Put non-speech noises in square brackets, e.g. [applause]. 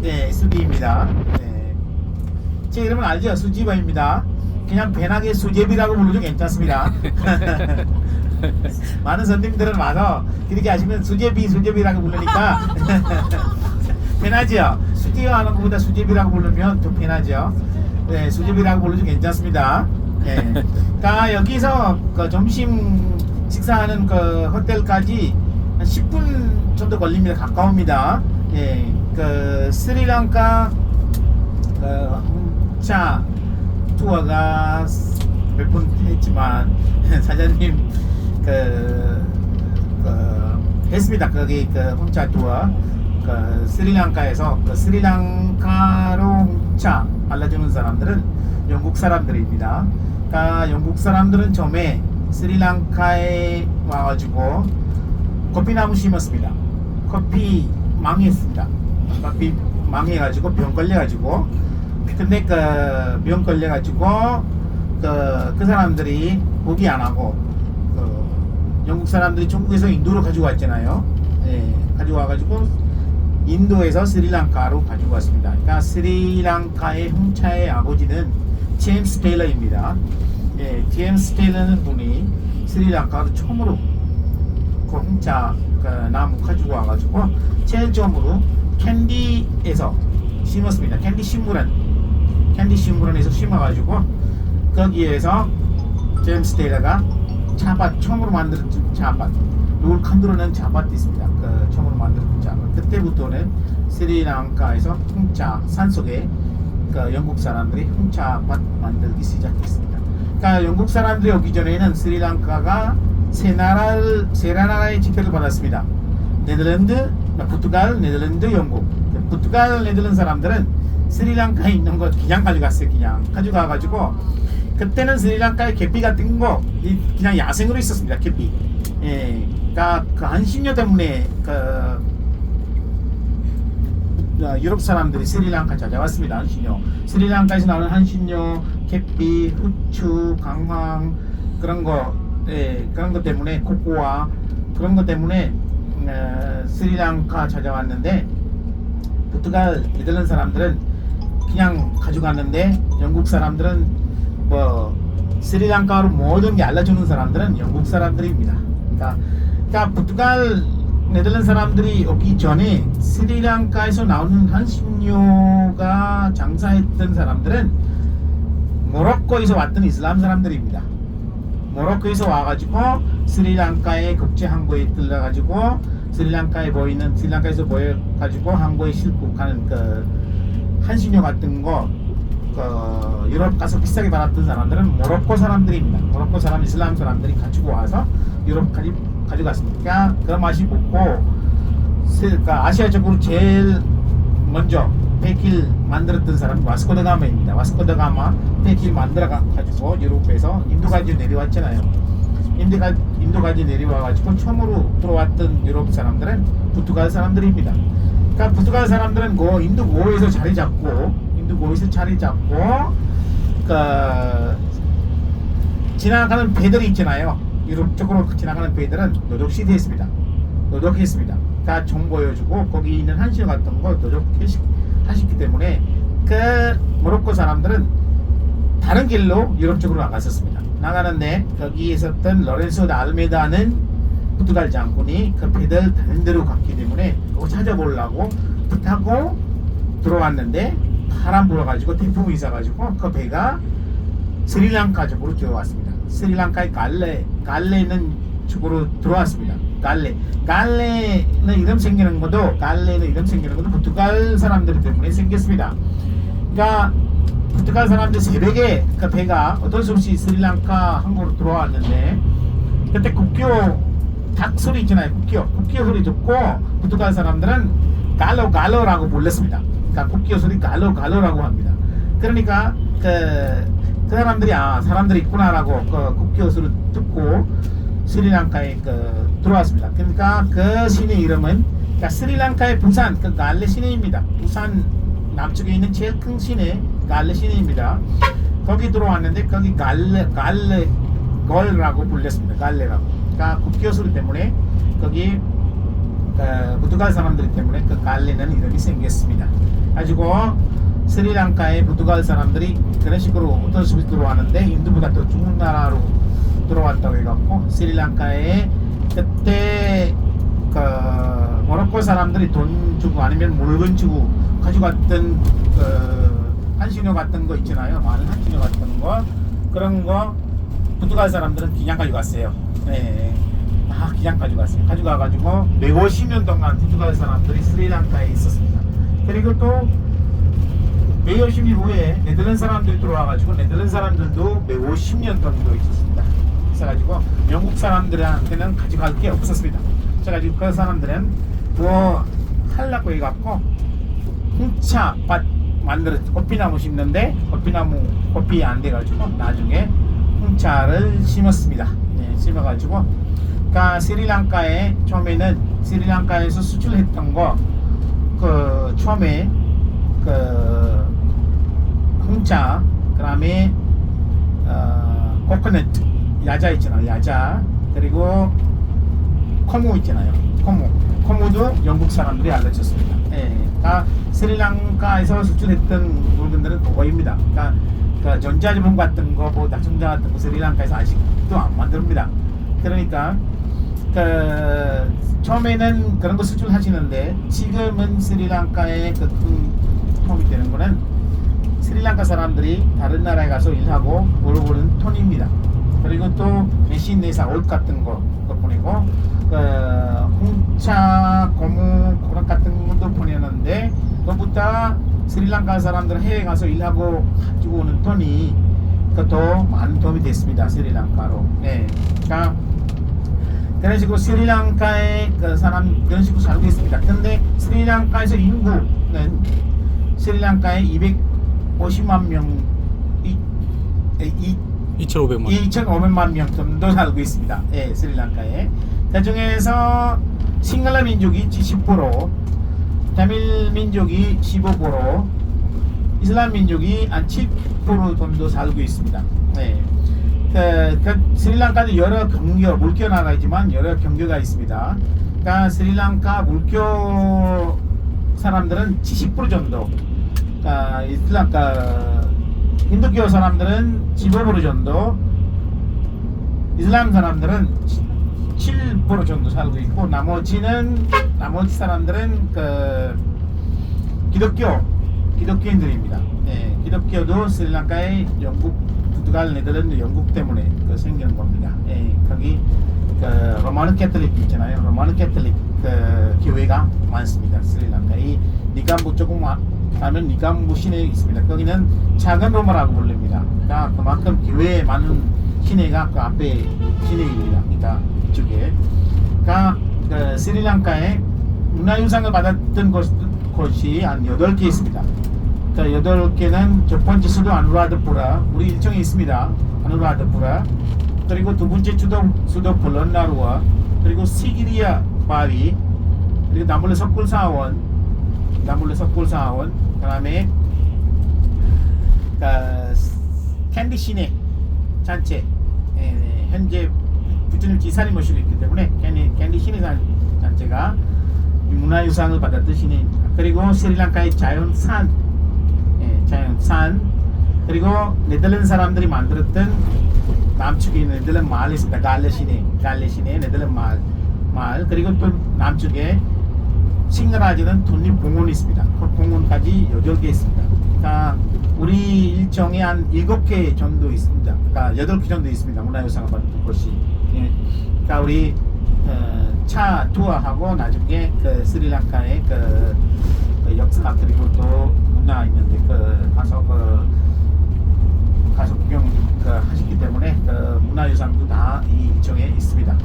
네, 수지입니다. 네. 제 이름은 알죠? 수지바입니다. 그냥 편하게 수제비라고 불러도 괜찮습니다. [laughs] 많은 선생님들은 와서 그렇게 하시면 수제비 수제비라고 부르니까 [laughs] 편하죠. 수지하는 것보다 수제비라고 부르면 더 편하죠. 네, 수제비라고 불러도 괜찮습니다. 네. 그러니까 여기서 그 점심 식사하는 그 호텔까지 한 10분 정도 걸립니다. 가까웁니다. 예, 그 스리랑카 그 홍차 투어가 몇 번 했지만 [laughs] 사장님 그, 그 했습니다. 거기 그 홍차 투어 그 스리랑카에서 그 스리랑카로 홍차 알려주는 사람들은 영국 사람들입니다. 그러니까 영국 사람들은 처음에 스리랑카에 와가지고 커피나무 심었습니다. 커피 망했습니다. 커피 망해가지고 병 걸려가지고 근데 그 병 걸려가지고 그, 그 사람들이 포기 안 하고 그 영국 사람들이 중국에서 인도로 가지고 왔잖아요. 예, 가지고 와가지고 인도에서 스리랑카로 가지고 왔습니다. 그러니까 스리랑카의 홍차의 아버지는 제임스 테일러입니다. 예, 제임스 테일러는 분이 스리랑카로 처음으로 그 홍차 그 나무 가지고 와가지고 제일 처음으로 캔디에서 심었습니다. 캔디 식물원, 캔디 식물원에서 심어가지고 거기에서 제임스 테일러가 차밭 처음으로 만든 차밭, 롤 칸드로는 차밭이 있습니다. 그 처음으로 만든 차밭. 그때부터는 스리랑카에서 홍차 산속에 그 영국 사람들이 홍차밭 만들기 시작했습니다. 그러니까 영국 사람들이 오기 전에는 스리랑카가 세 나라를 세 나라의 지표를 받았습니다. 네덜란드, 포르투갈, 네덜란드, 영국. 포르투갈, 네덜란드 사람들은 스리랑카에 있는 거 그냥 가져갔어요. 그냥 가져가가지고 그때는 스리랑카에 계피 같은 거 이- 그냥 야생으로 있었습니다. 계피. 예, 그러니까 그 한신료 때문에 그 어, 유럽 사람들이 스리랑카 찾아왔습니다. 한신료. 스리랑카에서 나오는 한신료, 캣비, 후추, 강황 그런 거, 예, 그런 것 때문에 코코아 그런 것 때문에 어, 스리랑카 찾아왔는데 포르투갈, 네덜란드 사람들은 그냥 가져갔는데 영국 사람들은 뭐 스리랑카로 모든 게 알려주는 사람들은 영국 사람들입니다. 그러니까, 그러니까 포르투갈 네덜란드 사람들이 오기 전에 스리랑카에서 나오는 한신료가 장사했던 사람들은 모로코에서 왔던 이슬람 사람들입니다. 모로코에서 와가지고 스리랑카의 국제 항구에 들러가지고 스리랑카에 보이는 스리랑카에서 보여가지고 항구에 싣고 가는 그 한신료 같은 거 그 유럽 가서 비싸게 받았던 사람들은 모로코 사람들입니다. 모로코 사람, 이슬람 사람들이 가지고 와서 유럽까지 가져갔습니다. 그러니까 그런 맛이 스- 그러니까 아시아적으로 제일 먼저 백일 만들었던 사람이 와스코드가마입니다. 와스코드가마 백일 만들어 가지고 유럽에서 인도까지 내려왔잖아요. 인도가 인도까지 내려와가지고 처음으로 들어왔던 유럽 사람들은 포르투갈 사람들입니다. 그러니까 포르투갈 사람들은 고 인도 고에서 자리 잡고 인도 고에서 자리 잡고 그 지나가는 배들이 있잖아요. 유럽 쪽으로 지나가는 배들은 노동 시대했습니다. 노력했습니다. 다 정보여주고 거기 있는 한신 같은 거 노력하셨기 때문에 그 모로코 사람들은 다른 길로 유럽 쪽으로 나갔었습니다. 나가는데 거기 있었던 로렌소 다 알메다는 포르투갈 장군이 그 배들 다른 데로 갔기 때문에 그거 찾아보려고 타고 들어왔는데 바람 불어가지고 태풍이 있어가지고 그 배가 스리랑카 쪽으로 들어왔습니다. 스리랑카의 갈레, 갈레는 쪽으로 들어왔습니다. 갈레. 갈레는 이름 생기는 것도, 갈레는 이름 생기는 것도 포르투갈 사람들 때문에 생겼습니다. 그러니까 포르투갈 사람들 새벽에 그 배가 어쩔 수 없이 스리랑카 항구로 들어왔는데 그때 국교 닭 소리 있잖아요. 국교. 국교 소리 듣고 포르투갈 사람들은 갈로 갈로라고 불렀습니다. 그러니까 국교 소리 갈로 갈로라고 합니다. 그러니까 그, 그 사람들이 아 사람들이 있구나라고 그 국교 소리 듣고 스리랑카에 그 들어왔습니다. 그러니까 그 신의 이름은 그러니까 스리랑카의 부산 그 갈레 시내입니다. 부산 남쪽에 있는 제일 큰 시내 갈레 시내입니다. 거기 들어왔는데 거기 갈레 갈레 걸라고 불렸습니다. 갈레라고. 그러니까 국교 소리 때문에 거기 그 포르투갈 사람들 때문에 그 갈레는 이름이 생겼습니다. 가지고 스리랑카의 포르투갈 사람들이 그런 식으로 어떤 식으로 들어왔는데 인도보다 더 중국 나라로 들어왔다고 해갖고 스리랑카에 그때 그 모로코 사람들이 돈 주고 아니면 물건 주고 가져갔던 그 한신호 같은 거 있잖아요 많은 한신호 같은 거 그런 거 포르투갈 사람들은 그냥 가져갔어요 네. 다 그냥 가져갔어요 가져가가지고 150년 동안 포르투갈 사람들이 스리랑카에 있었습니다 그리고 또 매여심 이후에 네덜란드 사람들이 들어와가지고 네덜란드 사람들도 매 50년 정도 있었습니다. 그래가지고 영국 사람들한테는 가져갈 게 없었습니다. 그래가지고 그 사람들은 뭐 하려고 해갖고 홍차밭 만들어 커피나무 심는데 커피나무 커피 안 돼가지고 나중에 홍차를 심었습니다. 네, 심어가지고. 그러니까 스리랑카에 처음에는 스리랑카에서 수출했던 거 그 처음에 그 홍차 그다음에 어, 코코넛 야자 있잖아요 야자. 그리고 코무 있잖아요 코무 코무도 영국 사람들이 알려줬습니다 예, 그러니까 스리랑카에서 수출했던 물건들은 그거입니다 그러니까 그 전자제품 같은 거 뭐 낙천자 같은 거 스리랑카에서 아직도 안 만듭니다 그러니까 그 처음에는 그런 거 수출하시는데 지금은 스리랑카의 그큰 도움이 되는 거는 스리랑카 사람들이 다른 나라에 가서 일하고 물어보는 톤입니다. 그리고 또 대신 내사 옷 같은 거, 거 보내고 그 홍 차, 고무 그런 같은 것도 보내는데 그것보다 스리랑카 사람들 해외 가서 일하고 가지고 오는 돈이 그것도 많은 도움이 됐습니다. 스리랑카로. 네. 그러니까 그런 식으로 스리랑카의 그 사람 그런 식으로 살고 있습니다. 근데 스리랑카에서 인구는 스리랑카에 250만 명, 이, 이, 2,500만. 2,500만 명 정도 살고 있습니다. 예, 스리랑카에. 그 중에서 싱갈라 민족이 70%, 타밀 민족이 15%, 이슬람 민족이 한 7% 정도 살고 있습니다. 네. 그, 그 스리랑카도 여러 경교, 물교 나라가 있지만 여러 경교가 있습니다. 그러니까 스리랑카 물교 사람들은 70% 정도, 그러니까 이슬람카 힌두교 사람들은 15% 정도, 이슬람 사람들은 7% 정도 살고 있고 나머지는 나머지 사람들은 그 기독교 기독교인들입니다. 예, 기독교도 스리랑카의 영국, 포르투갈, 네덜란드, 영국 때문에 그 생기는 겁니다. 예, 거기 그 로마는 캐톨릭 있잖아요. 로마는 캐톨릭 그 교회가 많습니다. 스리랑카 이 니감부 조금 와- 가면 니감부 시내 있습니다. 거기는 작은 로마라고 불립니다. 그러니까 그만큼 교회에 많은 시내가 그 앞에 시내입니다. 그러니까 이쪽에. 그러니까 그 스리랑카에 문화유산을 받았던 곳, 곳이 한 8개 있습니다. 그 8개는 첫 번째 수도 아누라드푸라, 우리 일정에 있습니다. 아누라드푸라. 그리고 두 번째 수도, 수도 폴론나루와, 그리고 시기리아 바위, 그리고 나몰레 석굴사원, 나몰레 석굴사원, 그 다음에 그 캔디 시내 잔체, 예, 현재 부천을 지사를 모시고 있기 때문에 캔디 시내 잔- 잔체가 문화유산을 받았던 시내입니다. 그리고 스리랑카의 자연산, 예, 자연산, 그리고 네덜란드 사람들이 만들었던 남쪽에 있는 네덜란드 마을 있습니다. 갈레 시내, 갈레 시내 네덜란드 마을, 마을 그리고 또 남쪽에 싱가라지는 독립공원이 있습니다. 그 공원까지 8개 있습니다. 그러니까 우리 일정에 한 7개 정도 있습니다. 그러니까 8개 정도 있습니다. 문화유산을 받는 곳이. 예. 그러니까 우리 어, 차 투어하고 나중에 그 스리랑카의 그, 그 역사 그리고 또 문화 있는데 그 가서 그 가서 구경 그 하시기 때문에 그 문화유산도 다 이 일정에 있습니다.